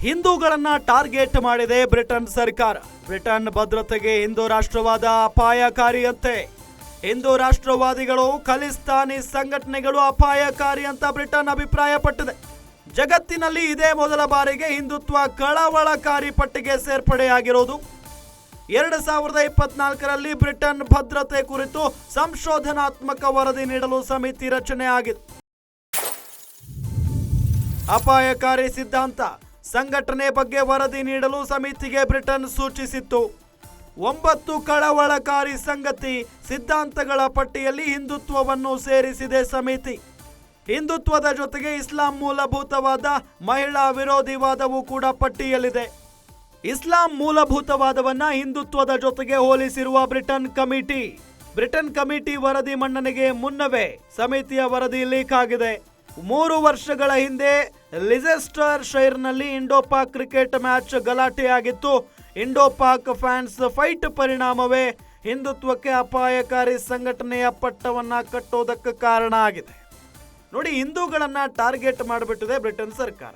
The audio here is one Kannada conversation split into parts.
ಹಿಂದೂಗಳನ್ನ ಟಾರ್ಗೆಟ್ ಮಾಡಿದೆ ಬ್ರಿಟನ್ ಸರ್ಕಾರ. ಬ್ರಿಟನ್ ಭದ್ರತೆಗೆ ಹಿಂದೂ ರಾಷ್ಟ್ರವಾದ ಅಪಾಯಕಾರಿಯಂತೆ. ಹಿಂದೂ ರಾಷ್ಟ್ರವಾದಿಗಳು, ಖಲಿಸ್ತಾನಿ ಸಂಘಟನೆಗಳು ಅಪಾಯಕಾರಿ ಅಂತ ಬ್ರಿಟನ್ ಅಭಿಪ್ರಾಯಪಟ್ಟಿದೆ. ಜಗತ್ತಿನಲ್ಲಿ ಇದೇ ಮೊದಲ ಬಾರಿಗೆ ಹಿಂದುತ್ವ ಕಳವಳಕಾರಿ ಪಟ್ಟಿಗೆ ಸೇರ್ಪಡೆಯಾಗಿರೋದು ಎರಡು ಸಾವಿರದ ಇಪ್ಪತ್ನಾಲ್ಕರಲ್ಲಿ ಬ್ರಿಟನ್ ಭದ್ರತೆ ಕುರಿತು ಸಂಶೋಧನಾತ್ಮಕ ವರದಿ ನೀಡಲು ಸಮಿತಿ ರಚನೆ ಆಗಿದೆ. ಅಪಾಯಕಾರಿ ಸಿದ್ಧಾಂತ. ಸಂಘಟನೆ ಬಗ್ಗೆ ವರದಿ ನೀಡಲು ಸಮಿತಿಗೆ ಬ್ರಿಟನ್ ಸೂಚಿಸಿತ್ತು. ಒಂಬತ್ತು ಕಳವಳಕಾರಿ ಸಂಗತಿ ಸಿದ್ಧಾಂತಗಳ ಪಟ್ಟಿಯಲ್ಲಿ ಹಿಂದುತ್ವವನ್ನು ಸೇರಿಸಿದೆ ಸಮಿತಿ. ಹಿಂದುತ್ವದ ಜೊತೆಗೆ ಇಸ್ಲಾಂ ಮೂಲಭೂತವಾದ ಮಹಿಳಾ ವಿರೋಧಿವಾದವೂ ಕೂಡ ಪಟ್ಟಿಯಲ್ಲಿದೆ. ಇಸ್ಲಾಂ ಮೂಲಭೂತವಾದವನ್ನ ಹಿಂದುತ್ವದ ಜೊತೆಗೆ ಹೋಲಿಸಿರುವ ಬ್ರಿಟನ್ ಕಮಿಟಿ. ಬ್ರಿಟನ್ ಕಮಿಟಿ ವರದಿ ಮನ್ನಣೆಗೆ ಮುನ್ನವೇ ಸಮಿತಿಯ ವರದಿ ಲೀಕ್ ಆಗಿದೆ. ಮೂರು ವರ್ಷಗಳ ಹಿಂದೆ ಲಿಜೆಸ್ಟರ್ ಶೈರ್ನಲ್ಲಿ ಇಂಡೋ ಪಾಕ್ ಕ್ರಿಕೆಟ್ ಮ್ಯಾಚ್ ಗಲಾಟೆಯಾಗಿತ್ತು. ಇಂಡೋ ಪಾಕ್ ಫ್ಯಾನ್ಸ್ ಫೈಟ್ ಪರಿಣಾಮವೇ ಹಿಂದುತ್ವಕ್ಕೆ ಅಪಾಯಕಾರಿ ಸಂಘಟನೆಯ ಪಟ್ಟವನ್ನ ಕಟ್ಟೋದಕ್ಕೆ ಕಾರಣ ಆಗಿದೆ. ನೋಡಿ, ಹಿಂದೂಗಳನ್ನ ಟಾರ್ಗೆಟ್ ಮಾಡಿಬಿಟ್ಟಿದೆ ಬ್ರಿಟನ್ ಸರ್ಕಾರ.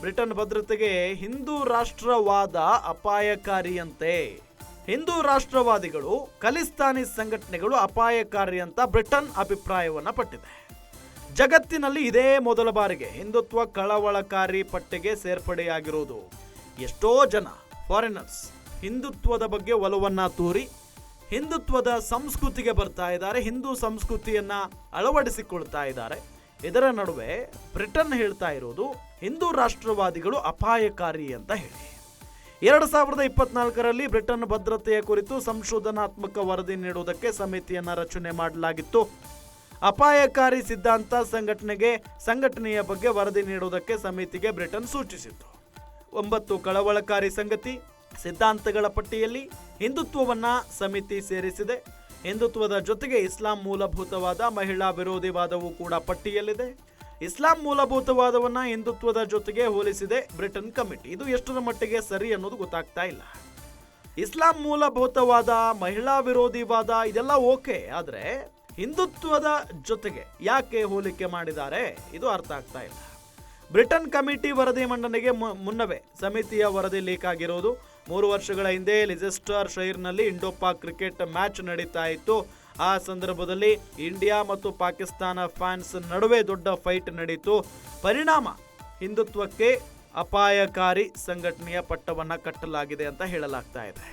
ಬ್ರಿಟನ್ ಭದ್ರತೆಗೆ ಹಿಂದೂ ರಾಷ್ಟ್ರವಾದ ಅಪಾಯಕಾರಿಯಂತೆ. ಹಿಂದೂ ರಾಷ್ಟ್ರವಾದಿಗಳು ಖಲಿಸ್ತಾನಿ ಸಂಘಟನೆಗಳು ಅಪಾಯಕಾರಿ ಅಂತ ಬ್ರಿಟನ್ ಅಭಿಪ್ರಾಯವನ್ನ ಪಟ್ಟಿದೆ. ಜಗತ್ತಿನಲ್ಲಿ ಇದೇ ಮೊದಲ ಬಾರಿಗೆ ಹಿಂದುತ್ವ ಕಳವಳಕಾರಿ ಪಟ್ಟಿಗೆ ಸೇರ್ಪಡೆಯಾಗಿರುವುದು. ಎಷ್ಟೋ ಜನ ಫಾರಿನರ್ಸ್ ಹಿಂದುತ್ವದ ಬಗ್ಗೆ ಒಲವನ್ನು ತೋರಿ, ಹಿಂದುತ್ವದ ಸಂಸ್ಕೃತಿಗೆ ಬರ್ತಾ ಇದ್ದಾರೆ, ಹಿಂದೂ ಸಂಸ್ಕೃತಿಯನ್ನ ಅಳವಡಿಸಿಕೊಳ್ತಾ ಇದ್ದಾರೆ. ಇದರ ನಡುವೆ ಬ್ರಿಟನ್ ಹೇಳ್ತಾ ಇರೋದು, ಹಿಂದೂ ರಾಷ್ಟ್ರವಾದಿಗಳು ಅಪಾಯಕಾರಿ ಅಂತ ಹೇಳಿ. ಎರಡು ಸಾವಿರದ ಇಪ್ಪತ್ನಾಲ್ಕರಲ್ಲಿ ಬ್ರಿಟನ್ ಭದ್ರತೆಯ ಕುರಿತು ಸಂಶೋಧನಾತ್ಮಕ ವರದಿ ನೀಡುವುದಕ್ಕೆ ಸಮಿತಿಯನ್ನ ರಚನೆ ಮಾಡಲಾಗಿತ್ತು. ಅಪಾಯಕಾರಿ ಸಿದ್ಧಾಂತ ಸಂಘಟನೆಗೆ ಸಂಘಟನೆಯ ಬಗ್ಗೆ ವರದಿ ನೀಡುವುದಕ್ಕೆ ಸಮಿತಿಗೆ ಬ್ರಿಟನ್ ಸೂಚಿಸಿತ್ತು. ಒಂಬತ್ತು ಕಳವಳಕಾರಿ ಸಂಗತಿ ಸಿದ್ಧಾಂತಗಳ ಪಟ್ಟಿಯಲ್ಲಿ ಹಿಂದುತ್ವವನ್ನ ಸಮಿತಿ ಸೇರಿಸಿದೆ. ಹಿಂದುತ್ವದ ಜೊತೆಗೆ ಇಸ್ಲಾಂ ಮೂಲಭೂತವಾದ ಮಹಿಳಾ ವಿರೋಧಿವಾದವೂ ಕೂಡ ಪಟ್ಟಿಯಲ್ಲಿದೆ. ಇಸ್ಲಾಂ ಮೂಲಭೂತವಾದವನ್ನ ಹಿಂದುತ್ವದ ಜೊತೆಗೆ ಹೋಲಿಸಿದೆ ಬ್ರಿಟನ್ ಕಮಿಟಿ. ಇದು ಎಷ್ಟರ ಮಟ್ಟಿಗೆ ಸರಿ ಅನ್ನೋದು ಗೊತ್ತಾಗ್ತಾ ಇಲ್ಲ. ಇಸ್ಲಾಂ ಮೂಲಭೂತವಾದ ಮಹಿಳಾ ವಿರೋಧಿವಾದ ಇದೆಲ್ಲ ಓಕೆ, ಆದರೆ ಹಿಂದುತ್ವದ ಜೊತೆಗೆ ಯಾಕೆ ಹೋಲಿಕೆ ಮಾಡಿದ್ದಾರೆ? ಇದು ಅರ್ಥ ಆಗ್ತಾ ಇಲ್ಲ. ಬ್ರಿಟನ್ ಕಮಿಟಿ ವರದಿ ಮಂಡನೆಗೆ ಮುನ್ನವೇ ಸಮಿತಿಯ ವರದಿ ಲೀಕ್ ಆಗಿರೋದು. ಮೂರು ವರ್ಷಗಳ ಹಿಂದೆ ಲಿಜೆಸ್ಟರ್ ಶೈರ್ನಲ್ಲಿ ಇಂಡೋ ಪಾಕ್ ಕ್ರಿಕೆಟ್ ಮ್ಯಾಚ್ ನಡೀತಾ ಇತ್ತು. ಆ ಸಂದರ್ಭದಲ್ಲಿ ಇಂಡಿಯಾ ಮತ್ತು ಪಾಕಿಸ್ತಾನ ಫ್ಯಾನ್ಸ್ ನಡುವೆ ದೊಡ್ಡ ಫೈಟ್ ನಡೀತು. ಪರಿಣಾಮ ಹಿಂದುತ್ವಕ್ಕೆ ಅಪಾಯಕಾರಿ ಸಂಘಟನೆಯ ಪಟ್ಟವನ್ನು ಕಟ್ಟಲಾಗಿದೆ ಅಂತ ಹೇಳಲಾಗ್ತಾ ಇದೆ.